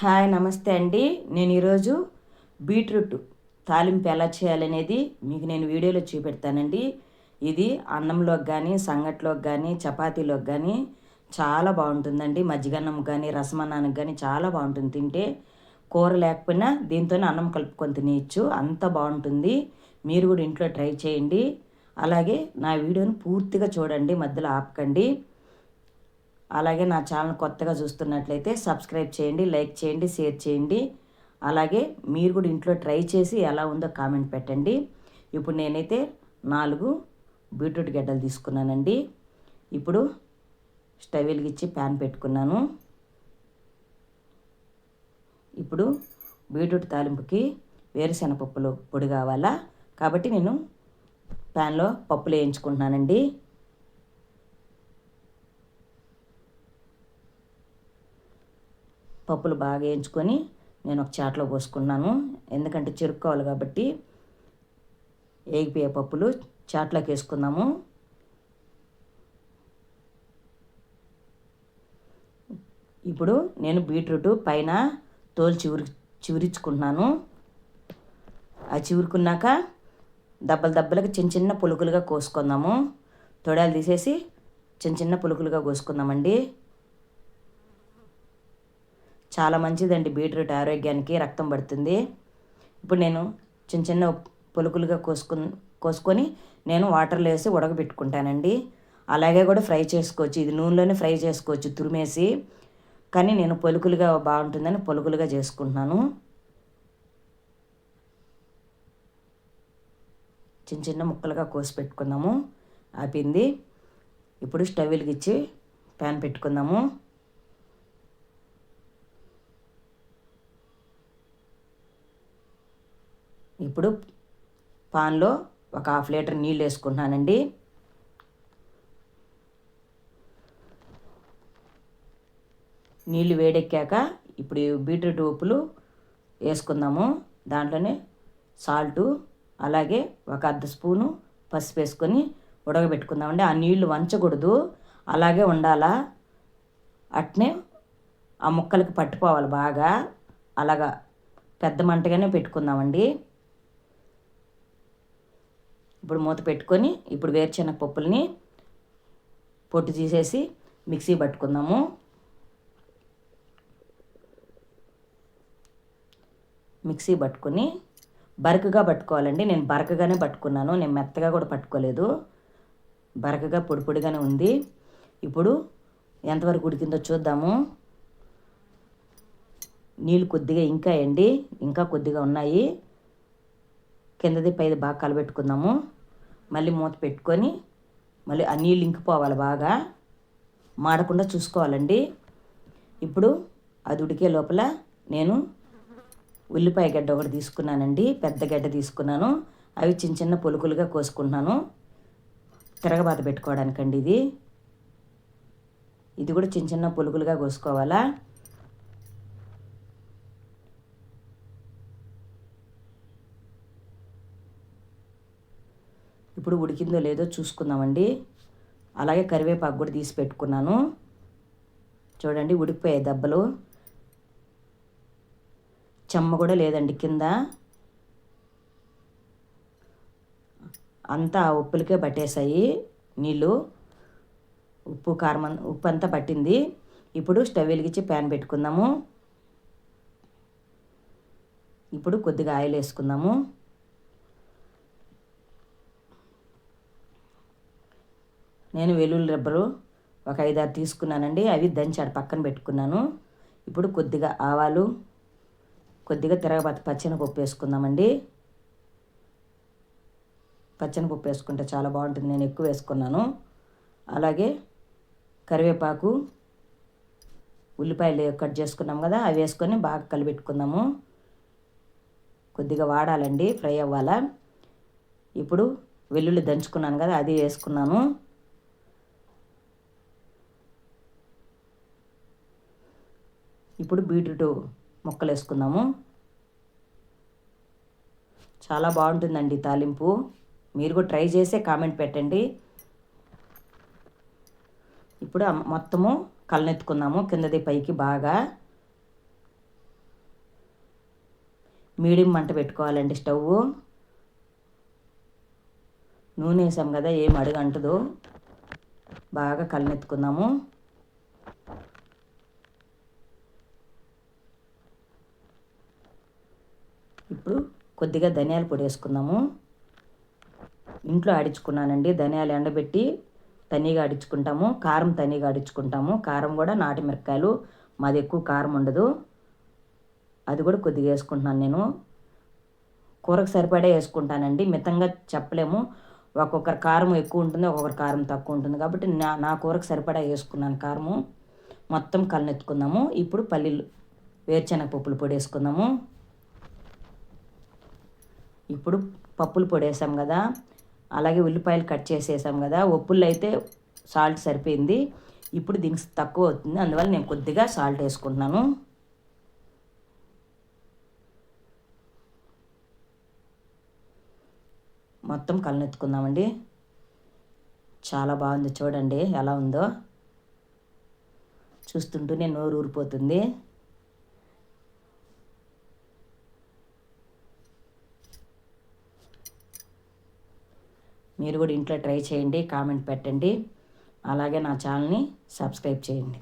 Hi నమస్తే అండి. నేను ఈరోజు బీట్రూట్ తాలింపు ఎలా చేయాలనేది మీకు నేను వీడియోలో చూపెడతానండి. ఇది అన్నంలోకి కానీ సంగట్లోకి కానీ చపాతీలోకి కానీ చాలా బాగుంటుందండి. మజ్జిగన్నం కానీ రసమన్నానికి కానీ చాలా బాగుంటుంది. తింటే కూర లేకపోయినా దీంతోనే అన్నం కలుపుకొని తినేయచ్చు. అంత బాగుంటుంది. మీరు కూడా ఇంట్లో ట్రై చేయండి. అలాగే నా వీడియోని పూర్తిగా చూడండి. మధ్యలో ఆపకండి. అలాగే నా ఛానల్ కొత్తగా చూస్తున్నట్లయితే సబ్స్క్రైబ్ చేయండి లైక్ చేయండి షేర్ చేయండి. అలాగే మీరు కూడా ఇంట్లో ట్రై చేసి ఎలా ఉందో కామెంట్ పెట్టండి. ఇప్పుడు నేనైతే నాలుగు బీట్రూట్ గడ్డలు తీసుకున్నానండి. ఇప్పుడు స్టవ్ వెలిగించి ప్యాన్ పెట్టుకున్నాను. ఇప్పుడు బీట్రూట్ తాలింపుకి వేరుశెనగపప్పులు పొడి కావాలా? కాబట్టి నేను ప్యాన్లో పప్పులు వేయించుకుంటున్నానండి. పప్పులు బాగా వేయించుకొని నేను ఒక చాట్లో పోసుకున్నాను. ఎందుకంటే చెరుక్కోవాలి కాబట్టి ఏగిపోయే పప్పులు చాట్లోకి వేసుకుందాము. ఇప్పుడు నేను బీట్రూట్ పైన తోలు చివరి చివరించుకుంటున్నాను. ఆ చివురుకున్నాక దెబ్బలు దెబ్బలకు చిన్న చిన్న పులుకులుగా కోసుకుందాము. తొడాలు తీసేసి చిన్న చిన్న పులుకులుగా కోసుకుందామండి. చాలా మంచిదండి బీట్రూట్ ఆరోగ్యానికి రక్తం పడుతుంది. ఇప్పుడు నేను చిన్న చిన్న పొలుకులుగా కోసుకు కోసుకొని నేను వాటర్లో వేసి ఉడకబెట్టుకుంటానండి. అలాగే కూడా ఫ్రై చేసుకోవచ్చు. ఇది నూనెలోనే ఫ్రై చేసుకోవచ్చు తురిమేసి. కానీ నేను పొలుకులుగా బాగుంటుందని పొలుకులుగా చేసుకుంటున్నాను. చిన్న చిన్న ముక్కలుగా కోసి పెట్టుకుందాము. ఆపింది. ఇప్పుడు స్టవ్ వెలిగించి ప్యాన్ పెట్టుకుందాము. ఇప్పుడు పాన్లో ఒక హాఫ్ లీటర్ నీళ్ళు వేసుకుంటున్నానండి. నీళ్ళు వేడెక్కాక ఇప్పుడు బీట్రూట్ ఉప్పులు వేసుకుందాము. దాంట్లోనే సాల్టు అలాగే ఒక అర్ధ స్పూను పసుపు వేసుకొని ఉడకబెట్టుకుందామండి. ఆ నీళ్ళు వంచకూడదు అలాగే ఉండాలా? అట్నే ఆ ముక్కలకి పట్టుకోవాలి బాగా. అలాగా పెద్ద మంటగానే పెట్టుకుందామండి. ఇప్పుడు మూత పెట్టుకొని ఇప్పుడు వేరుశనగ పప్పుల్ని పొట్టు తీసేసి మిక్సీ పట్టుకుందాము. మిక్సీ పట్టుకొని బరకగా పట్టుకోవాలండి. నేను బరకగానే పట్టుకున్నాను. నేను మెత్తగా కూడా పట్టుకోలేదు. బరకగా పొడి పొడిగానే ఉంది. ఇప్పుడు ఎంతవరకు ఉడికిందో చూద్దాము. నీళ్ళు కొద్దిగా ఇంకా అండి ఇంకా కొద్దిగా ఉన్నాయి. కిందది పైది బాగా కలబెట్టుకుందాము. మళ్ళీ మూత పెట్టుకొని మళ్ళీ ఆ నీళ్ళు ఇంకిపోవాలి బాగా. మాడకుండా చూసుకోవాలండి. ఇప్పుడు అది ఉడికే లోపల నేను ఉల్లిపాయ గడ్డ ఒకటి తీసుకున్నానండి. పెద్ద గడ్డ తీసుకున్నాను. అవి చిన్న చిన్న పొలుకులుగా కోసుకుంటున్నాను. తిరగబాత పెట్టుకోవడానికండి ఇది. ఇది కూడా చిన్న చిన్న పొలుకులుగా కోసుకోవాలా? ఇప్పుడు ఉడికిందో లేదో చూసుకుందామండి. అలాగే కరివేపాకు కూడా తీసి పెట్టుకున్నాను. చూడండి ఉడికిపోయాయి దెబ్బలు. చెమ్మ కూడా లేదండి కింద. అంతా ఉప్పులకే పట్టేశాయి నీళ్ళు. ఉప్పు కారం ఉప్పు అంతా పట్టింది. ఇప్పుడు స్టవ్ వెలిగించి ప్యాన్ పెట్టుకుందాము. ఇప్పుడు కొద్దిగా ఆయిల్ వేసుకుందాము. నేను వెల్లుల్లి రబ్బరు ఒక ఐదారు తీసుకున్నానండి. అవి దంచాడు పక్కన పెట్టుకున్నాను. ఇప్పుడు కొద్దిగా ఆవాలు కొద్దిగా తిరగబాత పచ్చెనపప్పు వేసుకుందామండి. పచ్చనిపప్పు వేసుకుంటే చాలా బాగుంటుంది. నేను ఎక్కువ వేసుకున్నాను. అలాగే కరివేపాకు ఉల్లిపాయలు కట్ చేసుకున్నాం కదా అవి వేసుకొని బాగా కలిపెట్టుకుందాము. కొద్దిగా వాడాలండి ఫ్రై అవ్వాలా. ఇప్పుడు వెల్లుల్లి దంచుకున్నాను కదా అది వేసుకున్నాను. ఇప్పుడు బీట్రూట్ ముక్కలు వేసుకుందాము చాలా బాగుంటుందండి తాలింపు. మీరు కూడా ట్రై చేసే కామెంట్ పెట్టండి. ఇప్పుడు మొత్తము కలనెత్తుకుందాము కిందది పైకి బాగా. మీడియం మంట పెట్టుకోవాలండి స్టవ్ నూనె వేసాం కదా ఏం అడుగంటదు. బాగా కలనెత్తుకుందాము ఇప్పుడు కొద్దిగా ధనియాల పొడి వేసుకుందాము ఇంట్లో ఆడించుకున్నానండి. ధనియాలు ఎండబెట్టి తనీగా ఆడించుకుంటాము. కారం తనీగా ఆడించుకుంటాము. కారం కూడా నాటి మిరపకాయలు. మాది ఎక్కువ కారం ఉండదు. అది కూడా కొద్దిగా వేసుకుంటున్నాను నేను. కూరకు సరిపడే వేసుకుంటానండి. మితంగా చెప్పలేము. ఒక్కొక్కరి కారం ఎక్కువ ఉంటుంది ఒక్కొక్కరు కారం తక్కువ ఉంటుంది. కాబట్టి నా నా కూరకు సరిపడా వేసుకున్నాను కారము. మొత్తం కలనెత్తుకుందాము ఇప్పుడు పల్లీలు వేరుశెనగ పప్పులు పొడి వేసుకుందాము ఇప్పుడు పప్పులు పొడి వేసాం కదా అలాగే ఉల్లిపాయలు కట్ చేసేసాం కదా ఒప్పుల్లో అయితే సాల్ట్ సరిపోయింది. ఇప్పుడు దీనికి తక్కువ అవుతుంది అందువల్ల నేను కొద్దిగా సాల్ట్ వేసుకుంటున్నాను. మొత్తం కలనెత్తుకుందామండి చాలా బాగుంది చూడండి ఎలా ఉందో. చూస్తుంటూనే నోరు ఊరిపోతుంది. మీరు కూడా ఇంట్లో ట్రై చేయండి కామెంట్ పెట్టండి. అలాగే నా ఛానల్ని సబ్స్క్రైబ్ చేయండి.